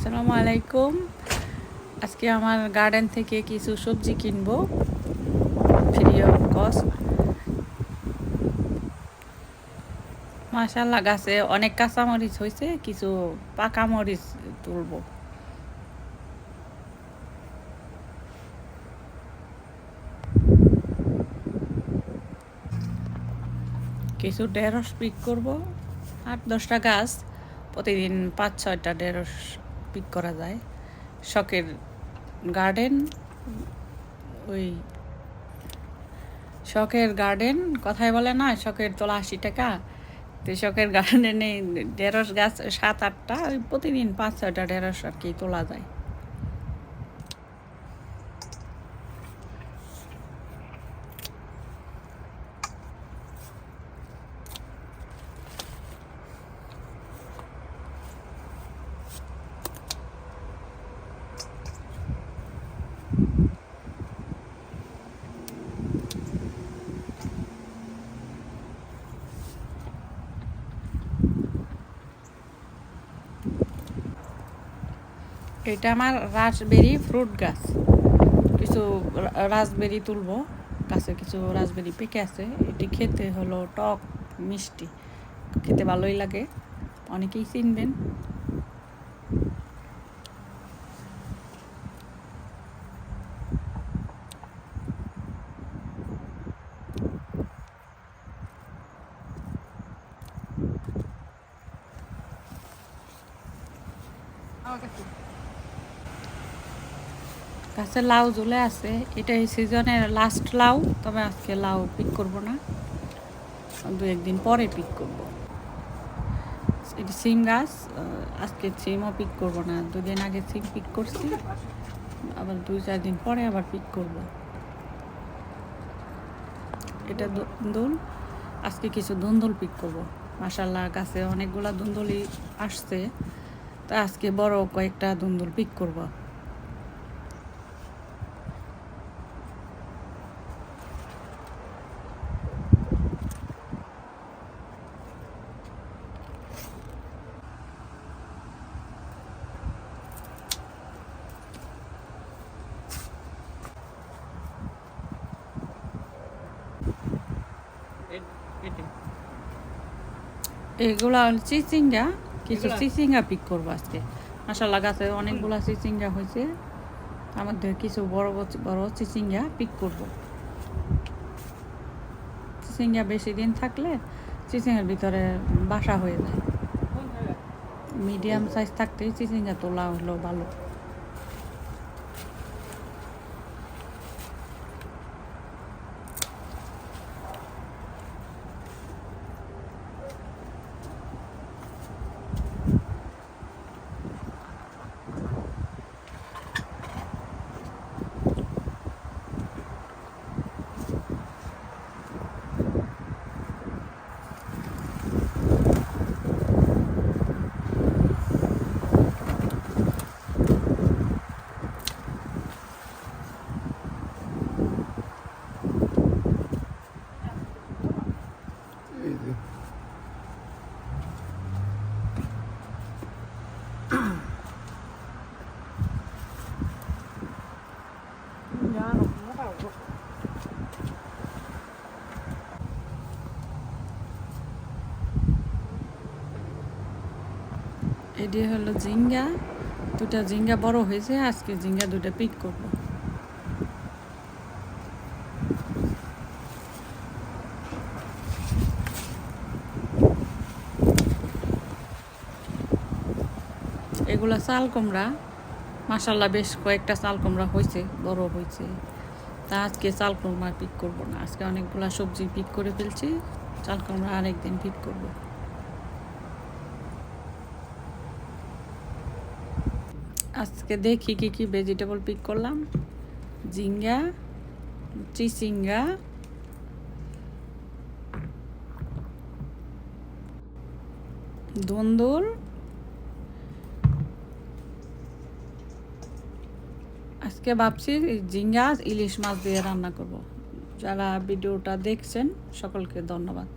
আসসালামু আলাইকুম। আজকে আমার গার্ডেন থেকে কিছু সবজি কিনবো। ফ্রি অফ কস্ট মাশাল্লাহ গাছে অনেক কাঁচামরিচ হয়েছে কিছু পাকা মরিচ তুলবো। কিছু ঢেঁড়স পিক করব। আট, দশটা গাছ, প্রতিদিন পাঁচ, ছয়টা ঢেঁড়স পিক করা যায়। শখের গার্ডেন, ওই শখের গার্ডেন, কথায় বলে না, শখের তোলা আশি টাকা। তো শখের গার্ডেনে ঢেঁড়স গাছ, সাত আটটা, ওই প্রতিদিন পাঁচ ছয়টা ঢেঁড়স আর কি তোলা যায়। এটা আমার রাসবেরি ফ্রুট গাছ। কিছু রাসবেরি তুলবো। গাছে কিছু রাসবেরি পেকে আছে। এটি খেতে হলো টক, মিষ্টি। খেতে ভালোই লাগে। অনেকেই চিনবেন। গাছে লাউ ঝুলে আছে এটা এই সিজনের লাস্ট লাউ, তবে আজকে লাউ পিক করব না। দু একদিন পরে পিক করব। এটি সিম গাছ আজকে সিমও পিক করব না। দুদিন আগে সিম পিক করছি, আবার দুই চার দিন পরে আবার পিক করব। এটা দুন্দুল আজকে কিছু দুন্দুল পিক করব। মাসাল্লাহ গাছে অনেকগুলা দুন্দুলি আসছে। তা আজকে বড় কয়েকটা দুন্দুল পিক করব। এগুলা চিচিঙ্গা কিছু চিচিঙ্গা পিক করব আজকে। মাসাল্লাহ গাছে অনেকগুলা চিচিঙ্গা হয়েছে। তার মধ্যে কিছু বড় বড়- বড় চিচিঙ্গা পিক করব। চিচিঙ্গা বেশি দিন থাকলে চিচিঙ্গার ভিতরে বাসা হয়ে যায়। মিডিয়াম সাইজ থাকতেই চিচিঙ্গা তোলা হলো ভালো। এটি হলো জিঙ্গা। দুটা জিঙ্গা বড় হয়েছে, আজকে জিঙ্গা দুটা পিক করব। এগুলা চাল কুমড়া। মাসাল্লাহ বেশ কয়েকটা চাল কুমড়া হয়েছে, বড় হয়েছে। তা আজকে চাল কুমড়া পিক করব না। আজকে অনেকগুলা সবজি পিক করে ফেলছি। চাল কুমড়া আরেকদিন পিক করব। আজকে দেখি কি কি ভেজিটেবল পিক করলাম। জিঙ্গা চিচিঙ্গা দন্দুল আজকে ভাবছি জিঙ্গা ইলিশ মাছ দিয়ে রান্না করব। যারা ভিডিওটা দেখছেন, সকলকে ধন্যবাদ।